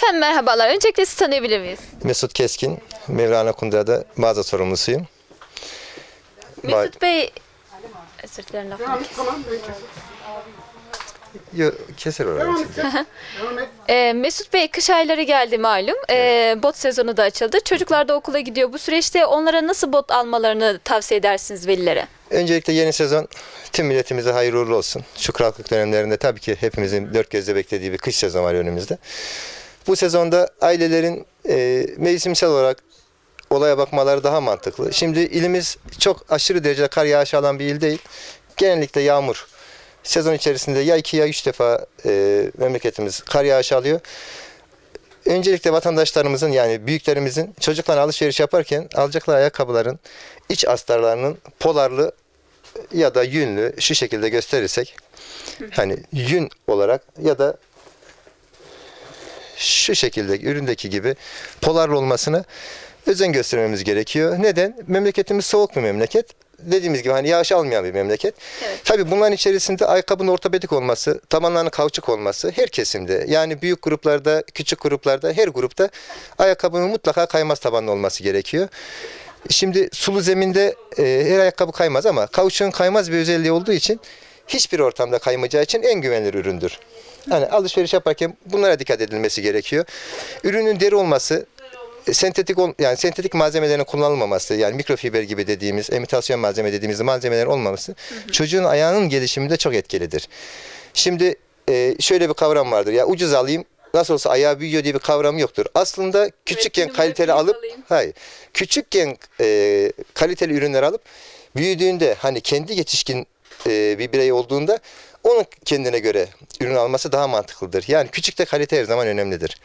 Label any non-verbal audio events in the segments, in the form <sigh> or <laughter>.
Efendim merhabalar. Öncelikle sizi tanıyabilir miyiz? Mesut Keskin, Mevlana Kundra'da mağaza sorumlusuyum. Mesut Bey... Özür dilerim lafını Yo, keser orayı. <laughs> Ee, Mesut Bey kış ayları geldi malum. Ee, bot sezonu da açıldı. Çocuklar da okula gidiyor. Bu süreçte onlara nasıl bot almalarını tavsiye edersiniz velilere? Öncelikle yeni sezon tüm milletimize hayırlı uğurlu olsun. Şu kuraklık dönemlerinde tabii ki hepimizin dört gözle beklediği bir kış sezonu var önümüzde. Bu sezonda ailelerin e, mevsimsel olarak olaya bakmaları daha mantıklı. Şimdi ilimiz çok aşırı derecede kar yağışı alan bir il değil. Genellikle yağmur. Sezon içerisinde ya iki ya üç defa e, memleketimiz kar yağışı alıyor. Öncelikle vatandaşlarımızın yani büyüklerimizin çocuklarla alışveriş yaparken alacakları ayakkabıların iç astarlarının polarlı ya da yünlü şu şekilde gösterirsek hani yün olarak ya da şu şekilde üründeki gibi polarlı olmasına özen göstermemiz gerekiyor. Neden? Memleketimiz soğuk bir memleket. Dediğimiz gibi hani yağış almayan bir memleket. Evet. Tabii bunların içerisinde ayakkabının ortopedik olması, tabanlarının kauçuk olması her kesimde yani büyük gruplarda, küçük gruplarda her grupta ayakkabının mutlaka kaymaz tabanlı olması gerekiyor. Şimdi sulu zeminde e, her ayakkabı kaymaz ama kauçuğun kaymaz bir özelliği olduğu için hiçbir ortamda kaymayacağı için en güvenilir üründür. Hani alışveriş yaparken bunlara dikkat edilmesi gerekiyor. Ürünün deri olması, e, sentetik yani sentetik malzemelerin kullanılmaması yani mikrofiber gibi dediğimiz imitasyon malzeme dediğimiz malzemelerin olmaması çocuğun ayağının gelişiminde çok etkilidir. Şimdi e, şöyle bir kavram vardır ya ucuz alayım nasıl olsa ayağı büyüyor diye bir kavram yoktur. Aslında küçükken numara kaliteli alıp alayım. hayır küçükken e, kaliteli ürünler alıp büyüdüğünde hani kendi yetişkin e, bir birey olduğunda onun kendine göre ürün alması daha mantıklıdır. Yani küçükte kalite her zaman önemlidir.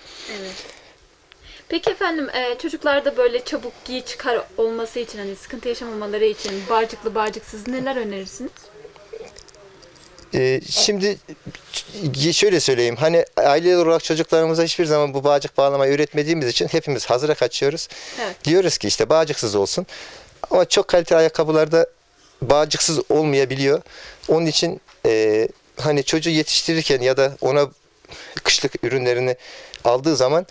Peki efendim e, çocuklarda böyle çabuk giy çıkar olması için hani sıkıntı yaşamamaları için bağcıklı bağcıksız neler önerirsiniz? Ee, şimdi şöyle söyleyeyim. Hani aile olarak çocuklarımıza hiçbir zaman bu bağcık bağlamayı öğretmediğimiz için hepimiz hazıra kaçıyoruz. Evet. Diyoruz ki işte bağcıksız olsun. Ama çok kaliteli ayakkabılarda bağcıksız olmayabiliyor. Onun için e, hani çocuğu yetiştirirken ya da ona kışlık ürünlerini aldığı zaman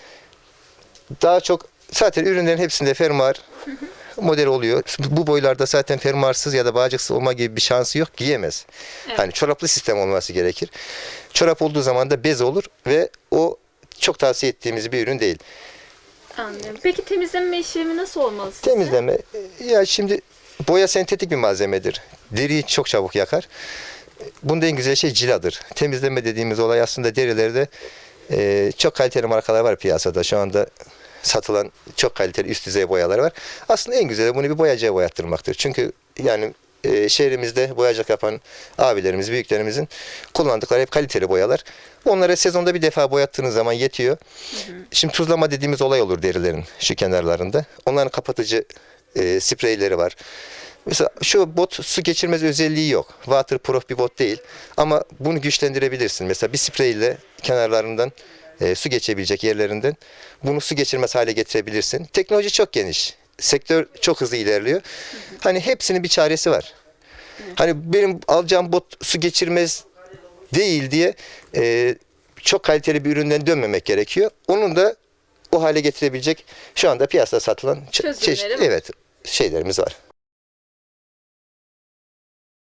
daha çok zaten ürünlerin hepsinde fermuar <laughs> model oluyor. Bu boylarda zaten fermuarsız ya da bağcıksız olma gibi bir şansı yok. Giyemez. Evet. Hani çoraplı sistem olması gerekir. Çorap olduğu zaman da bez olur ve o çok tavsiye ettiğimiz bir ürün değil. Anlıyorum. Peki temizleme işlemi nasıl olmalı sizce? Temizleme ya şimdi boya sentetik bir malzemedir. Deriyi çok çabuk yakar. Bunda en güzel şey ciladır. Temizleme dediğimiz olay aslında derilerde e, çok kaliteli markalar var piyasada. Şu anda satılan çok kaliteli üst düzey boyalar var. Aslında en güzeli bunu bir boyacıya boyattırmaktır. Çünkü yani e, şehrimizde boyacılık yapan abilerimiz, büyüklerimizin kullandıkları hep kaliteli boyalar. Onları sezonda bir defa boyattığınız zaman yetiyor. Şimdi tuzlama dediğimiz olay olur derilerin şu kenarlarında. Onların kapatıcı e, spreyleri var. Mesela şu bot su geçirmez özelliği yok. Waterproof bir bot değil. Ama bunu güçlendirebilirsin. Mesela bir spreyle kenarlarından e, su geçebilecek yerlerinden bunu su geçirmez hale getirebilirsin. Teknoloji çok geniş. Sektör çok hızlı ilerliyor. Hani hepsinin bir çaresi var. Hani benim alacağım bot su geçirmez değil diye e, çok kaliteli bir üründen dönmemek gerekiyor. Onun da o hale getirebilecek şu anda piyasada satılan çeşitli evet şeylerimiz var.